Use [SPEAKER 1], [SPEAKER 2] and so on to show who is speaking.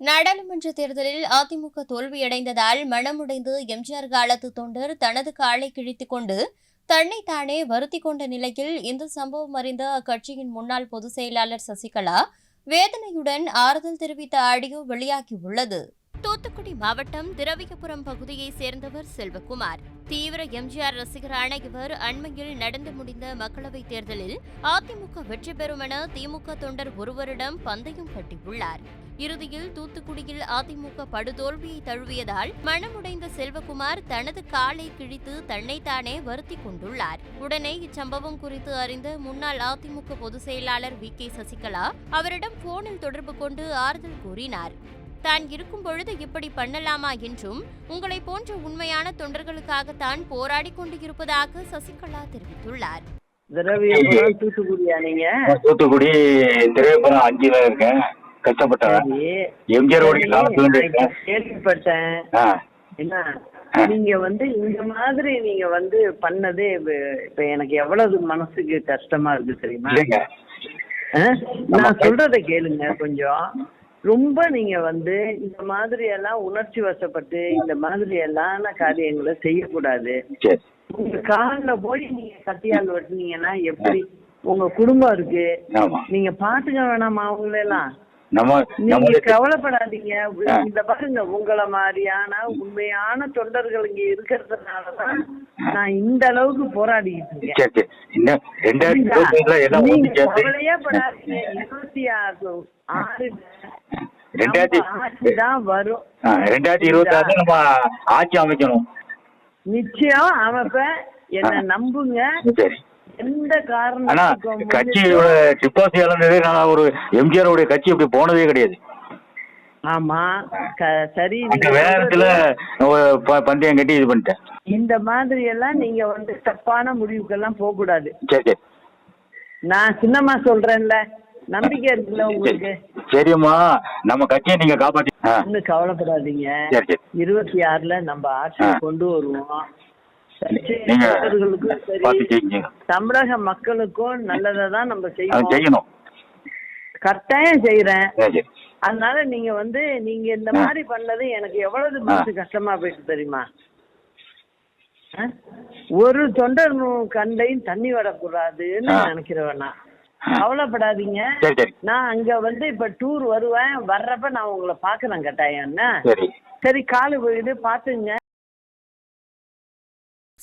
[SPEAKER 1] நாடாளுமன்ற தேர்தலில் அதிமுக தோல்வியடைந்ததால் மனமுடைந்து எம்ஜிஆர் காலத்து தொண்டர் தனது காலை கிழித்துக் கொண்டு தன்னை தானே வருத்தி கொண்ட நிலையில் இந்த சம்பவம் அறிந்த அக்கட்சியின் முன்னாள் பொதுச் செயலாளர் சசிகலா வேதனையுடன் ஆறுதல் தெரிவித்த ஆடியோ வெளியாகியுள்ளது. தூத்துக்குடி மாவட்டம் திரவியபுரம் பகுதியைச் சேர்ந்தவர் செல்வகுமார். தீவிர எம்ஜிஆர் ரசிகரான இவர் அண்மையில் நடந்து முடிந்த மக்களவைத் தேர்தலில் அதிமுக வெற்றி பெறும் என திமுக தொண்டர் ஒருவரிடம் பந்தயம் கட்டியுள்ளார். இறுதியில் தூத்துக்குடியில் அதிமுக படுதோல்வியை தழுவியதால் மனமுடைந்த செல்வகுமார் தனது காலை கிழித்து தன்னைத்தானே வருத்திக் கொண்டுள்ளார். உடனே இச்சம்பவம் குறித்து அறிந்த முன்னாள் அதிமுக பொதுச் செயலாளர் வி. கே. சசிகலா அவரிடம் போனில் தொடர்பு கொண்டு ஆறுதல் கூறினார். தான் இருக்கும் பொழுது இப்படி பண்ணலாமா என்றும் உங்களை போன்ற உண்மையான தொண்டர்களுக்காகத்தான் போராடிக் கொண்டு இருப்பதாக சசிகலா தெரிவித்துள்ளார்.
[SPEAKER 2] திரவியபுரம் தூத்துக்குடியா நீங்க?
[SPEAKER 3] தூத்துக்குடி திரையபுரம் அஞ்சுல இருக்கேன் கஷ்டப்பட்டவன். எம்ஜிஆர்
[SPEAKER 2] கேள்விப்பட்டேன். என்ன? நீங்க வந்து இந்த மாதிரி நீங்க வந்து பண்ணதே இப்ப- எனக்கு எவ்வளவு மனசுக்கு கஷ்டமா இருக்கு தெரியுமா? நான் சொல்றத கேளுங்க கொஞ்சம். ரொம்ப நீங்க வந்து இந்த மாதிரி எல்லாம் உணர்ச்சி வசப்பட்டு இந்த மாதிரி எல்லாம் காரியங்களை செய்யக்கூடாது. உங்க கால்ல போய் நீங்க கத்தியால் வெட்டினீங்கன்னா எப்படி? உங்க குடும்பம் இருக்கு. நீங்க பாத்துக்க வேணாமா அவங்களெல்லாம்?
[SPEAKER 3] நம்ம
[SPEAKER 2] நீங்க கவலைப்படாதீங்க. இந்த பாருங்க உங்களை மாதிரியான உண்மையான தொண்டர்கள் இங்க இருக்கிறதுனாலதான் நான் இந்த அளவுக்கு போராடிக்கிட்டு இருக்கேன்.
[SPEAKER 3] இன்னும் ரெண்டாயிரத்தி இருபத்தி எல்லாம்
[SPEAKER 2] கவலையே படாதீங்க இருபத்தி ஆறு ஆறு
[SPEAKER 3] ரெண்டாயிரத்தி
[SPEAKER 2] வரும்.
[SPEAKER 3] இருபத்தி ஆறு நம்ம ஆட்சி அமைக்கணும்.
[SPEAKER 2] நிச்சயம் அமைப்ப என்ன நம்புங்க. எந்த காரணத்துக்கும்
[SPEAKER 3] கட்சியோட இழந்ததே நான் ஒரு எம்ஜிஆர் உடைய கட்சி அப்படி போனதே கிடையாது.
[SPEAKER 2] ஆமா சரி
[SPEAKER 3] வேகத்துல பந்தயம் கட்டி இது பண்ணிட்டேன்.
[SPEAKER 2] இந்த மாதிரி எல்லாம் நீங்க வந்து தப்பான முடிவுக்கெல்லாம் போக கூடாது நான் சின்னம்மா சொல்றேன்ல நம்பிக்கை இருக்குல்ல உங்களுக்கு?
[SPEAKER 3] சரிம்மா நம்ம கட்சியை நீங்க காப்பாத்தி
[SPEAKER 2] ஒன்னும் கவலைப்படாதீங்க. இருபத்தி ஆறுல நம்ம ஆட்சியை
[SPEAKER 3] ஆ.
[SPEAKER 2] கொண்டு வருவோம். தமிழக மக்களுக்கும் நல்லதை தான் நம்ம
[SPEAKER 3] செய்யணும்.
[SPEAKER 2] கட்டாயம் செய்யறேன் அதனால நீங்க வந்து நீங்க இந்த. மாதிரி பண்ணது எனக்கு எவ்வளவு மனசு கஷ்டமா போயிட்டு தெரியுமா? ஒரு தொண்டர் கண்டையும் தண்ணி விடக்கூடாதுன்னு
[SPEAKER 3] ஆ.
[SPEAKER 2] நினைக்கிறவன். கவலைப்படாதீங்க. நான் அங்க வந்து இப்ப டூர் வருவேன். வர்றப்ப நான் உங்களை பாக்குறேன் கட்டாயம் என்ன
[SPEAKER 3] சரி.
[SPEAKER 2] சரி காலு போயிடு பாத்துங்க